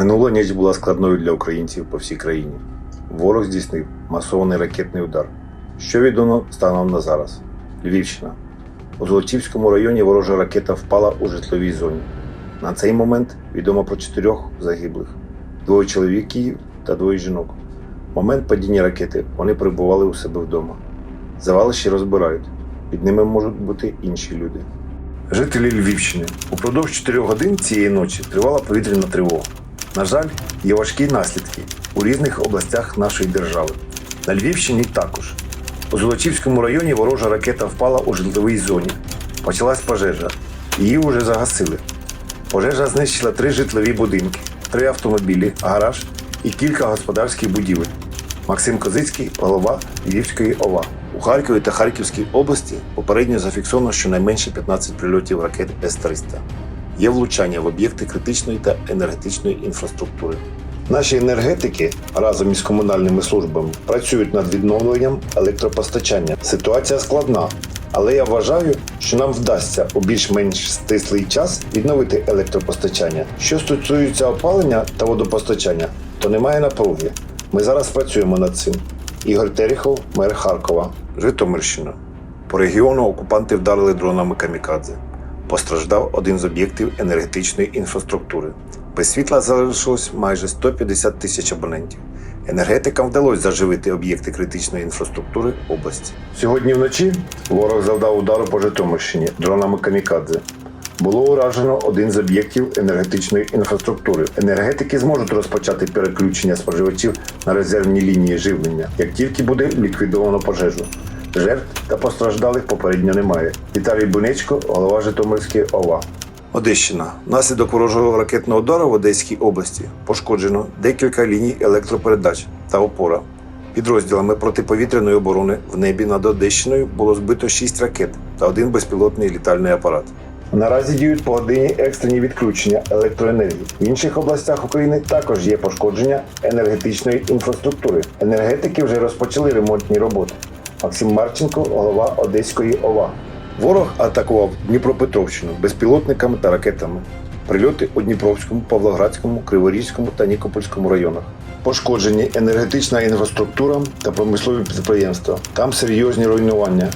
Минула ніч була складною для українців по всій країні. Ворог здійснив масований ракетний удар. Що відомо станом на зараз? Львівщина. У Золочівському районі ворожа ракета впала у житловій зоні. На цей момент відомо про чотирьох загиблих: двоє чоловіків та двоє жінок. В момент падіння ракети вони перебували у себе вдома. Завалищі розбирають. Під ними можуть бути інші люди. Жителі Львівщини упродовж 4 годин цієї ночі тривала повітряна тривога. На жаль, є важкі наслідки у різних областях нашої держави. На Львівщині також. У Золочівському районі ворожа ракета впала у житловій зоні. Почалась пожежа. Її вже загасили. Пожежа знищила три житлові будинки, три автомобілі, гараж і кілька господарських будівель. Максим Козицький, голова Львівської ОВА. У Харкові та Харківській області попередньо зафіксовано щонайменше 15 прильотів ракет С-300. Є влучання в об'єкти критичної та енергетичної інфраструктури. Наші енергетики разом із комунальними службами працюють над відновленням електропостачання. Ситуація складна, але я вважаю, що нам вдасться у більш-менш стислий час відновити електропостачання. Що стосується опалення та водопостачання, то немає напруги. Ми зараз працюємо над цим. Ігор Терехов, мер Харкова, Житомирщина. По регіону окупанти вдарили дронами камікадзе. Постраждав один з об'єктів енергетичної інфраструктури. Без світла залишилось майже 150 тисяч абонентів. Енергетикам вдалося заживити об'єкти критичної інфраструктури області. Сьогодні вночі ворог завдав удару по Житомирщині дронами камікадзе. Було уражено один з об'єктів енергетичної інфраструктури. Енергетики зможуть розпочати переключення споживачів на резервні лінії живлення, як тільки буде ліквідовано пожежу. Жертв та постраждалих попередньо немає. Віталій Бунечко, голова Житомирської ОВА. Одещина. Внаслідок ворожого ракетного удару в Одеській області пошкоджено декілька ліній електропередач та опора. Підрозділами протиповітряної оборони в небі над Одещиною було збито 6 ракет та один безпілотний літальний апарат. Наразі діють погодинні екстрені відключення електроенергії. В інших областях України також є пошкодження енергетичної інфраструктури. Енергетики вже розпочали ремонтні роботи. Максим Марченко, голова Одеської ОВА. Ворог атакував Дніпропетровщину безпілотниками та ракетами. Прильоти у Дніпровському, Павлоградському, Криворізькому та Нікопольському районах. Пошкоджені енергетична інфраструктура та промислові підприємства. Там серйозні руйнування.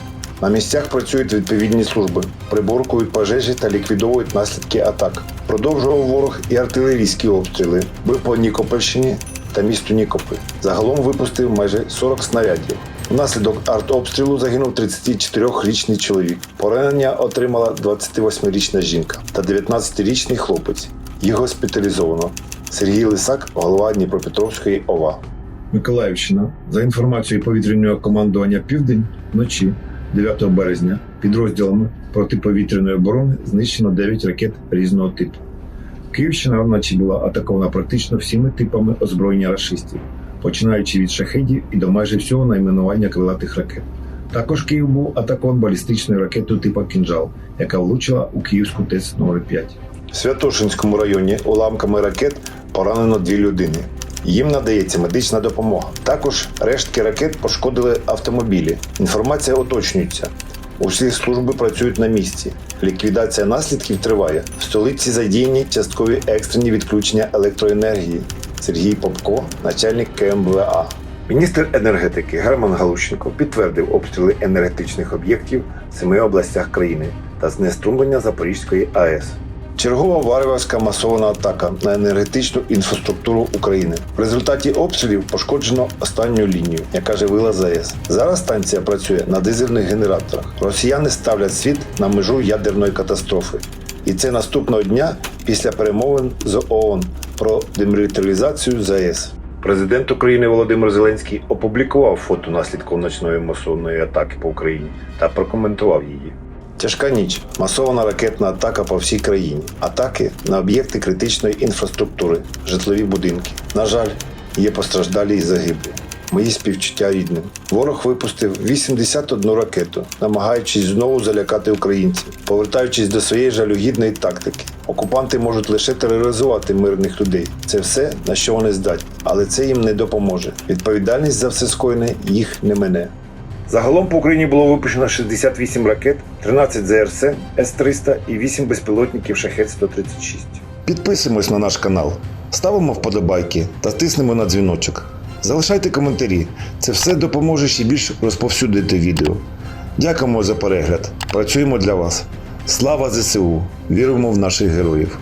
На місцях працюють відповідні служби, приборкують пожежі та ліквідовують наслідки атак. Продовжував ворог і артилерійські обстріли. Бив по Нікопольщині та місту Нікопи. Загалом випустив майже 40 снарядів. Внаслідок артобстрілу загинув 34-річний чоловік. Поранення отримала 28-річна жінка та 19-річний хлопець. Їх госпіталізовано. Сергій Лисак, голова Дніпропетровської ОВА. Миколаївщина. За інформацією повітряного командування Південь вночі 9 березня підрозділами протиповітряної оборони знищено 9 ракет різного типу. Київщина вночі була атакована практично всіма типами озброєння рашистів, починаючи від шахедів і до майже всього найменування крилатих ракет. Також Київ був атакований балістичною ракетою типу «Кінжал», яка влучила у Київську ТЕЦ номер 5 В Святошинському районі уламками ракет поранено дві людини. Їм надається медична допомога. Також рештки ракет пошкодили автомобілі. Інформація уточнюється. Усі служби працюють на місці. Ліквідація наслідків триває. В столиці задіяні часткові екстрені відключення електроенергії. Сергій Попко, начальник КМВА. Міністр енергетики Герман Галущенко підтвердив обстріли енергетичних об'єктів в семи областях країни та знеструмлення Запорізької АЕС. Чергова варварська масована атака на енергетичну інфраструктуру України. В результаті обстрілів пошкоджено останню лінію, яка живила ЗАЕС. Зараз станція працює на дизельних генераторах. Росіяни ставлять світ на межу ядерної катастрофи. І це наступного дня після перемовин з ООН про демілітаризацію ЗАЕС. Президент України Володимир Зеленський опублікував фото наслідків ночної масовної атаки по Україні та прокоментував її. Тяжка ніч, масована ракетна атака по всій країні, атаки на об'єкти критичної інфраструктури, житлові будинки. На жаль, є постраждалі і загиблі. Мої співчуття рідним. Ворог випустив 81 ракету, намагаючись знову залякати українців, повертаючись до своєї жалюгідної тактики. Окупанти можуть лише тероризувати мирних людей. Це все, на що вони здатні, але це їм не допоможе. Відповідальність за все скоєне їх не мене. Загалом по Україні було випущено 68 ракет, 13 ЗРС С-300 і 8 безпілотників Шахет-136. Підписуємось на наш канал, ставимо вподобайки та тиснемо на дзвіночок. Залишайте коментарі, це все допоможе ще більш розповсюдити відео. Дякуємо за перегляд. Працюємо для вас. Слава ЗСУ! Віримо в наших героїв!